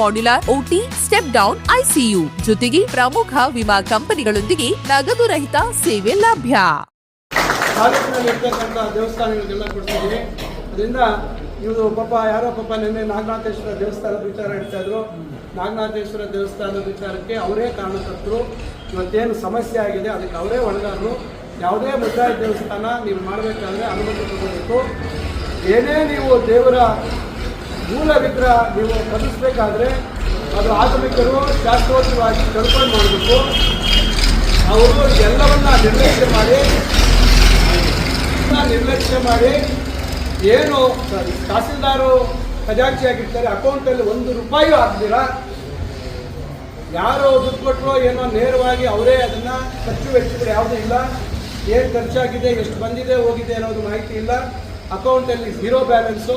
modular OT step down ICU ಜೊತೆಗೆ ಪ್ರಮುಖ ವಿಮಾ ಕಂಪನಿಗಳೊಂದಿಗೆ ನಗದು ರಹಿತ ಸೇವೆ ಲಭ್ಯ. ಅದರಿಂದ ಇವರು ಪಾಪ ಯಾರೋ ಪಾಪ ನಿನ್ನೆ ನಾಗನಾಥೇಶ್ವರ ದೇವಸ್ಥಾನದ ವಿಚಾರ ಹೇಳ್ತಾ ಇದ್ರು. ನಾಗನಾಥೇಶ್ವರ ದೇವಸ್ಥಾನದ ವಿಚಾರಕ್ಕೆ ಅವರೇ ಕಾರಣಕರ್ತರು. ಇವತ್ತೇನು ಸಮಸ್ಯೆ ಆಗಿದೆ, ಅದಕ್ಕೆ ಅವರೇ ಒಳಗಾದ್ರು. ಯಾವುದೇ ಮುದ್ದಾಯ ದೇವಸ್ಥಾನ ನೀವು ಮಾಡಬೇಕಾದ್ರೆ ಅನುಮತಿ ತಗೋಬೇಕು ಏನೇ ನೀವು ದೇವರ ಮೂಲ ವಿಗ್ರಹ ನೀವು ಕಲಿಸ್ಬೇಕಾದ್ರೆ ಅದು ಆಧುನಿಕರು ಶಾಸ್ತ್ರೋತ್ತರವಾಗಿ ಕಳ್ಕೊಂಡು ಮಾಡಬೇಕು. ಅವರು ಎಲ್ಲವನ್ನ ನಿರ್ಲಕ್ಷ್ಯ ಮಾಡಿ ನಿರ್ಲಕ್ಷ್ಯ ಮಾಡಿ ಏನು ತಹಸೀಲ್ದಾರು ಖಜಾಂಚಿ ಆಗಿರ್ತಾರೆ ಅಕೌಂಟಲ್ಲಿ ಒಂದು ರೂಪಾಯಿ ಹಾಕ್ತೀರಾ ಯಾರೋ ದುಡ್ಡು ಕೊಟ್ಟರು ಏನೋ ನೇರವಾಗಿ ಅವರೇ ಅದನ್ನು ಖರ್ಚು ವೆಚ್ಚಗಳು ಯಾವುದೂ ಇಲ್ಲ. ಏನು ಖರ್ಚಾಗಿದೆ, ಎಷ್ಟು ಬಂದಿದೆ, ಹೋಗಿದೆ ಅನ್ನೋದು ಮಾಹಿತಿ ಇಲ್ಲ. ಅಕೌಂಟಲ್ಲಿ ಝೀರೋ ಬ್ಯಾಲೆನ್ಸು.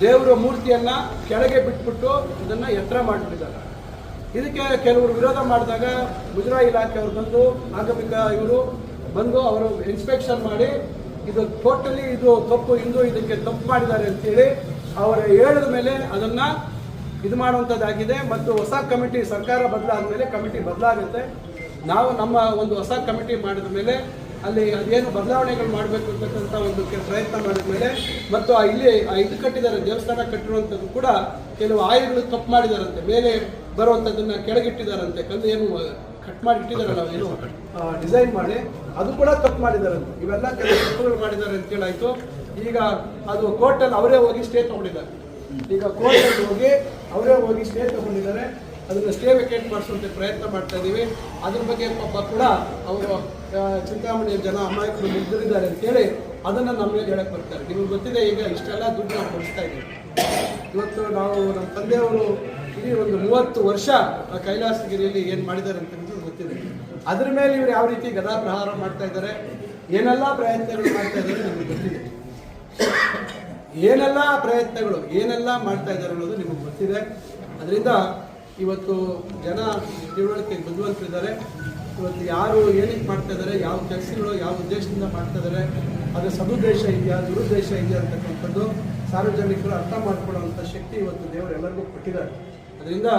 ದೇವರ ಮೂರ್ತಿಯನ್ನ ಕೆಳಗೆ ಬಿಟ್ಬಿಟ್ಟು ಇದನ್ನು ಎತ್ತರ ಮಾಡಿಬಿಟ್ಟಿದ್ದಾರೆ. ಇದಕ್ಕೆ ಕೆಲವರು ವಿರೋಧ ಮಾಡಿದಾಗ ಮುಜರಾಯಿ ಇಲಾಖೆಯವರು ಬಂದು ಆಗಮಿಕ ಇವರು ಬಂದು ಅವರು ಇನ್ಸ್ಪೆಕ್ಷನ್ ಮಾಡಿ, ಇದು ಟೋಟಲಿ ಇದು ತಪ್ಪು, ಇಂದು ಇದಕ್ಕೆ ತಪ್ಪು ಮಾಡಿದ್ದಾರೆ ಅಂತೇಳಿ ಅವರ ಹೇಳಿದ ಮೇಲೆ ಅದನ್ನ ಇದು ಮಾಡುವಂಥದ್ದಾಗಿದೆ ಮತ್ತು ಹೊಸ ಕಮಿಟಿ ಸರ್ಕಾರ ಬದಲಾದ ಮೇಲೆ ಕಮಿಟಿ ಬದಲಾಗುತ್ತೆ. ನಾವು ನಮ್ಮ ಒಂದು ಹೊಸ ಕಮಿಟಿ ಮಾಡಿದ ಮೇಲೆ ಅಲ್ಲಿ ಅದೇನು ಬದಲಾವಣೆಗಳು ಮಾಡಬೇಕು ಅಂತಕ್ಕಂಥ ಒಂದು ಪ್ರಯತ್ನ ಮಾಡಿದ ಮೇಲೆ ಮತ್ತು ಇಲ್ಲಿ ಆ ಇದು ಕಟ್ಟಿದ್ದಾರೆ, ದೇವಸ್ಥಾನ ಕಟ್ಟಿರುವಂಥದ್ದು ಕೂಡ ಕೆಲವು ಆಯುಗಳು ತಪ್ಪು ಮಾಡಿದಾರಂತೆ. ಮೇಲೆ ಬರುವಂಥದ್ದನ್ನ ಕೆಳಗಿಟ್ಟಿದಾರಂತೆ. ಕಂದು ಏನು ಕಟ್ ಮಾಡಿ ಇಟ್ಟಿದಾರಲ್ಲ ಏನು ಡಿಸೈನ್ ಮಾಡಿ, ಅದು ಕೂಡ ತಪ್ಪು ಮಾಡಿದಾರಂತೆ. ಇವೆಲ್ಲ ಕೆಲವು ತಪ್ಪುಗಳು ಮಾಡಿದ್ದಾರೆ ಅಂತ ಹೇಳಾಯ್ತು. ಈಗ ಅದು ಕೋರ್ಟಲ್ಲಿ ಅವರೇ ಹೋಗಿ ಸ್ಟೇ ತಗೊಂಡಿದ್ದಾರೆ. ಈಗ ಕೋರ್ಟಲ್ಲಿ ಹೋಗಿ ಅವರೇ ಹೋಗಿ ಸ್ಟೇ ತಗೊಂಡಿದ್ದಾರೆ. ಅದನ್ನ ಸ್ಟೇ ವೆಕೇಟ್ ಮಾಡಿಸುವಂತೆ ಪ್ರಯತ್ನ ಮಾಡ್ತಾ ಇದ್ದೀವಿ. ಅದ್ರ ಬಗ್ಗೆ ಪಾಪ ಕೂಡ ಅವರು ಚಿಂತಾಮಣಿಯ ಜನ ಅಮಾಯಕರು ಅಂತ ಅಂತೇಳಿ ಅದನ್ನು ನಮ್ಮ ಮೇಲೆ ಹೇಳಕ್ಕೆ ಬರ್ತಾರೆ. ನಿಮಗೆ ಗೊತ್ತಿದೆ ಈಗ ಇಷ್ಟೆಲ್ಲ ದುಡ್ಡು ನಾವು ಕೊಡಿಸ್ತಾ ಇದ್ದೀವಿ. ಇವತ್ತು ನಾವು ನಮ್ಮ ತಂದೆಯವರು ಇಡೀ ಒಂದು ಮೂವತ್ತು ವರ್ಷ ಕೈಲಾಸಗಿರಿಯಲ್ಲಿ ಏನು ಮಾಡಿದ್ದಾರೆ ಅಂತ ಗೊತ್ತಿದೆ. ಅದ್ರ ಮೇಲೆ ಇವರು ಯಾವ ರೀತಿ ಗದಾ ಪ್ರಹಾರ ಮಾಡ್ತಾ ಇದ್ದಾರೆ, ಏನೆಲ್ಲ ಪ್ರಯತ್ನಗಳು ಮಾಡ್ತಾ ಇದ್ದಾರೆ ನಿಮಗೆ ಗೊತ್ತಿದೆ. ಏನೆಲ್ಲ ಪ್ರಯತ್ನಗಳು, ಏನೆಲ್ಲ ಮಾಡ್ತಾ ಇದ್ದಾರೆ ಅನ್ನೋದು ನಿಮಗೆ ಗೊತ್ತಿದೆ. ಅದರಿಂದ ಇವತ್ತು ಜನ ತಿಳುವಳಿಕೆ ಬುದ್ಧಿವಂತರಿದ್ದಾರೆ ಇವತ್ತು ಯಾರು ಏನಕ್ಕೆ ಮಾಡ್ತಾ ಇದ್ದಾರೆ, ಯಾವ ಕೆಲಸಗಳು, ಯಾವ ಉದ್ದೇಶದಿಂದ ಮಾಡ್ತಾ ಇದ್ದಾರೆ ಅದು ಸದುದ್ದೇಶ ಇದೆಯಾ, ದುರುದ್ದೇಶ ಇದೆಯಾ ಅಂತಕ್ಕಂಥದ್ದು ಸಾರ್ವಜನಿಕರು ಅರ್ಥ ಮಾಡ್ಕೊಳ್ಳುವಂಥ ಶಕ್ತಿ ಇವತ್ತು ದೇವರು ಎಲ್ಲರಿಗೂ ಕೊಟ್ಟಿದ್ದಾರೆ. ಅದರಿಂದ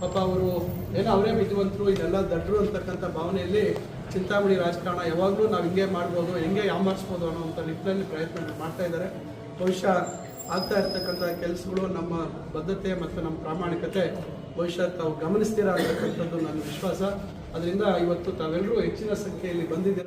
ಪಾಪ ಅವರು ಏನೋ ಅವರೇ ವಿದ್ವಂತರು ಇದೆಲ್ಲ ದಡ್ಡರು ಅಂತಕ್ಕಂಥ ಭಾವನೆಯಲ್ಲಿ ಚಿಂತಾಮಣಿ ರಾಜಕಾರಣ ಯಾವಾಗಲೂ ನಾವು ಹಿಂಗೆ ಮಾಡ್ಬೋದು, ಹೆಂಗೆ ಯಾಮಾರಿಸ್ಬೋದು ಅನ್ನೋವಂಥ ನಿಟ್ಟಿನಲ್ಲಿ ಪ್ರಯತ್ನ ಮಾಡ್ತಾ ಇದ್ದಾರೆ. ಬಹುಶಃ ಆಗ್ತಾ ಇರ್ತಕ್ಕಂಥ ಕೆಲಸಗಳು ನಮ್ಮ ಬದ್ಧತೆ ಮತ್ತು ನಮ್ಮ ಪ್ರಾಮಾಣಿಕತೆ ಬಹುಶಃ ತಾವು ಗಮನಿಸ್ತೀರಾ ಅಂತಕ್ಕಂಥದ್ದು ನನ್ನ ವಿಶ್ವಾಸ. ಅದರಿಂದ ಇವತ್ತು ತಾವೆಲ್ಲರೂ ಹೆಚ್ಚಿನ ಸಂಖ್ಯೆಯಲ್ಲಿ ಬಂದಿದ್ದೀರಾ.